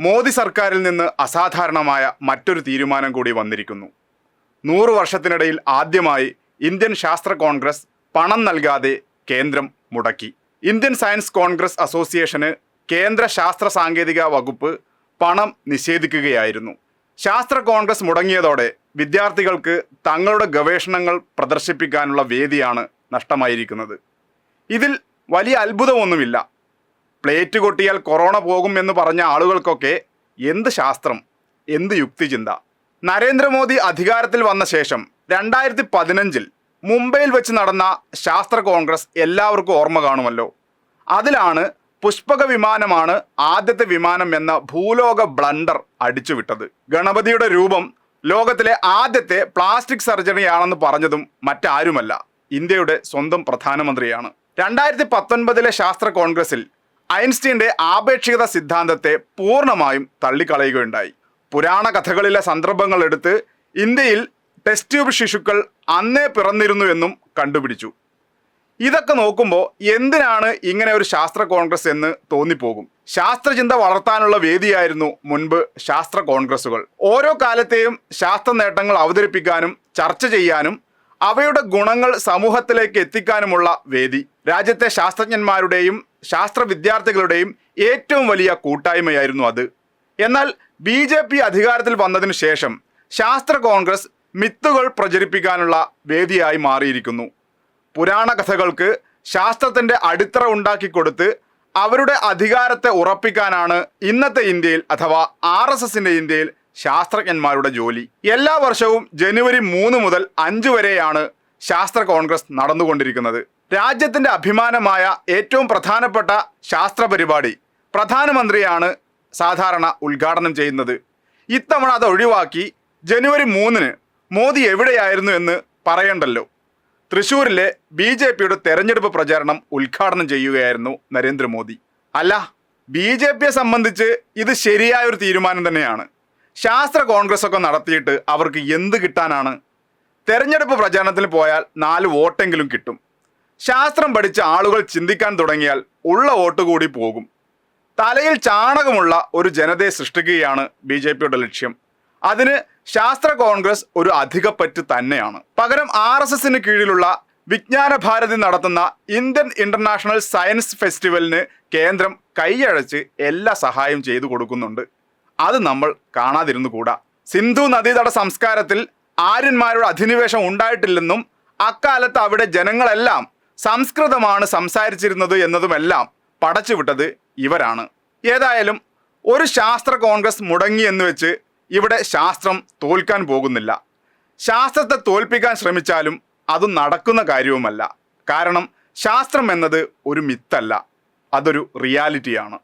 മോദി സർക്കാരിൽ നിന്ന് അസാധാരണമായ മറ്റൊരു തീരുമാനം കൂടി വന്നിരിക്കുന്നു. നൂറു വർഷത്തിനിടയിൽ ആദ്യമായി ഇന്ത്യൻ ശാസ്ത്ര കോൺഗ്രസ് പണം നൽകാതെ കേന്ദ്രം മുടക്കി. ഇന്ത്യൻ സയൻസ് കോൺഗ്രസ് അസോസിയേഷന് കേന്ദ്ര ശാസ്ത്ര സാങ്കേതിക വകുപ്പ് പണം നിഷേധിക്കുകയായിരുന്നു. ശാസ്ത്ര കോൺഗ്രസ് മുടങ്ങിയതോടെ വിദ്യാർത്ഥികൾക്ക് തങ്ങളുടെ ഗവേഷണങ്ങൾ പ്രദർശിപ്പിക്കാനുള്ള വേദിയാണ് നഷ്ടമായിരിക്കുന്നത്. ഇതിൽ വലിയ അത്ഭുതമൊന്നുമില്ല. പ്ലേറ്റ് കൊട്ടിയാൽ കൊറോണ പോകും എന്ന് പറഞ്ഞ ആളുകൾക്കൊക്കെ എന്ത് ശാസ്ത്രം എന്ത് യുക്തിചിന്ത? നരേന്ദ്രമോദി അധികാരത്തിൽ വന്ന ശേഷം രണ്ടായിരത്തി പതിനഞ്ചിൽ മുംബൈയിൽ വെച്ച് നടന്ന ശാസ്ത്ര കോൺഗ്രസ് എല്ലാവർക്കും ഓർമ്മ കാണുമല്ലോ. അതിലാണ് പുഷ്പക വിമാനമാണ് ആദ്യത്തെ വിമാനം എന്ന ഭൂലോക ബ്ലണ്ടർ അടിച്ചുവിട്ടത്. ഗണപതിയുടെ രൂപം ലോകത്തിലെ ആദ്യത്തെ പ്ലാസ്റ്റിക് സർജറിയാണെന്ന് പറഞ്ഞതും മറ്റാരുമല്ല. ഇന്ത്യയുടെ സ്വന്തം പ്രധാനമന്ത്രിയാണ്. രണ്ടായിരത്തി പത്തൊൻപതിലെ ശാസ്ത്ര കോൺഗ്രസിൽ ഐൻസ്റ്റീന്റെ ആപേക്ഷികത സിദ്ധാന്തത്തെ പൂർണമായും തള്ളിക്കളയുകയുണ്ടായി. പുരാണ കഥകളിലെ സന്ദർഭങ്ങൾ എടുത്ത് ഇന്ത്യയിൽ ടെസ്റ്റ് ട്യൂബ് ശിശുക്കൾ അന്നേ പിറന്നിരുന്നു എന്നും കണ്ടുപിടിച്ചു. ഇതൊക്കെ നോക്കുമ്പോൾ എന്തിനാണ് ഇങ്ങനെ ഒരു ശാസ്ത്ര കോൺഗ്രസ് എന്ന് തോന്നിപ്പോകും? ശാസ്ത്രചിന്ത വളർത്താനുള്ള വേദിയായിരുന്നു മുൻപ് ശാസ്ത്ര കോൺഗ്രസുകൾ ഓരോ കാലത്തെയും ശാസ്ത്ര നേട്ടങ്ങൾ അവതരിപ്പിക്കാനും ചർച്ച ചെയ്യാനും അവയുടെ ഗുണങ്ങൾ സമൂഹത്തിലേക്ക് എത്തിക്കാനുമുള്ള വേദി. രാജ്യത്തെ ശാസ്ത്രജ്ഞന്മാരുടെയും ശാസ്ത്ര വിദ്യാർത്ഥികളുടെയും ഏറ്റവും വലിയ കൂട്ടായ്മയായിരുന്നു അത്. എന്നാൽ ബി ജെ പി അധികാരത്തിൽ വന്നതിനു ശേഷം ശാസ്ത്ര കോൺഗ്രസ് മിത്തുകൾ പ്രചരിപ്പിക്കാനുള്ള വേദിയായി മാറിയിരിക്കുന്നു. പുരാണ കഥകൾക്ക് ശാസ്ത്രത്തിന്റെ അടിത്തറ ഉണ്ടാക്കിക്കൊടുത്ത് അവരുടെ അധികാരത്തെ ഉറപ്പിക്കാനാണ് ഇന്നത്തെ ഇന്ത്യയിൽ അഥവാ ആർ ഇന്ത്യയിൽ ശാസ്ത്രജ്ഞന്മാരുടെ ജോലി. എല്ലാ വർഷവും ജനുവരി മൂന്ന് മുതൽ അഞ്ച് വരെയാണ് ശാസ്ത്ര കോൺഗ്രസ് നടന്നുകൊണ്ടിരിക്കുന്നത്. രാജ്യത്തിന്റെ അഭിമാനമായ ഏറ്റവും പ്രധാനപ്പെട്ട ശാസ്ത്ര പരിപാടി പ്രധാനമന്ത്രിയാണ് സാധാരണ ഉദ്ഘാടനം ചെയ്യുന്നത്. ഇത്തവണ അത് ഒഴിവാക്കി ജനുവരി മൂന്നിന് മോദി എവിടെയായിരുന്നു എന്ന് പറയണ്ടല്ലോ. തൃശൂരിലെ ബി ജെ പിയുടെ തെരഞ്ഞെടുപ്പ് പ്രചാരണം ഉദ്ഘാടനം ചെയ്യുകയായിരുന്നു നരേന്ദ്രമോദി. അല്ല ബി ജെ പിയെ സംബന്ധിച്ച് ഇത് ശരിയായ ഒരു തീരുമാനം തന്നെയാണ്. ശാസ്ത്ര കോൺഗ്രസ് ഒക്കെ നടത്തിയിട്ട് അവർക്ക് എന്ത് കിട്ടാനാണ്? തെരഞ്ഞെടുപ്പ് പ്രചാരണത്തിന് പോയാൽ നാല് വോട്ടെങ്കിലും കിട്ടും. ശാസ്ത്രം പഠിച്ച ആളുകൾ ചിന്തിക്കാൻ തുടങ്ങിയാൽ ഉള്ള വോട്ട് കൂടി പോകും. തലയിൽ ചാണകമുള്ള ഒരു ജനതയെ സൃഷ്ടിക്കുകയാണ് ബി ജെ പിയുടെ ലക്ഷ്യം. അതിന് ശാസ്ത്ര കോൺഗ്രസ് ഒരു അധികപ്പറ്റ് തന്നെയാണ്. പകരം ആർ എസ് എസിന് കീഴിലുള്ള വിജ്ഞാന ഭാരതി നടത്തുന്ന ഇന്ത്യൻ ഇന്റർനാഷണൽ സയൻസ് ഫെസ്റ്റിവലിന് കേന്ദ്രം കൈയഴച്ച് എല്ലാ സഹായം ചെയ്തു കൊടുക്കുന്നുണ്ട്. അത് നമ്മൾ കാണാതിരുന്നു കൂടാ സിന്ധു നദീതട സംസ്കാരത്തിൽ ആര്യന്മാരുടെ അധിനിവേശം ഉണ്ടായിട്ടില്ലെന്നും അക്കാലത്ത് അവിടെ ജനങ്ങളെല്ലാം സംസ്കൃതമാണ് സംസാരിച്ചിരുന്നത് എന്നതുമെല്ലാം പടച്ചുവിട്ടത് ഇവരാണ്. ഏതായാലും ഒരു ശാസ്ത്ര കോൺഗ്രസ് മുടങ്ങി എന്ന് വെച്ച് ഇവിടെ ശാസ്ത്രം തോൽക്കാൻ പോകുന്നില്ല. ശാസ്ത്രത്തെ തോൽപ്പിക്കാൻ ശ്രമിച്ചാലും അത് നടക്കുന്ന കാര്യവുമല്ല. കാരണം ശാസ്ത്രം എന്നത് ഒരു മിത്തല്ല അതൊരു റിയാലിറ്റിയാണ്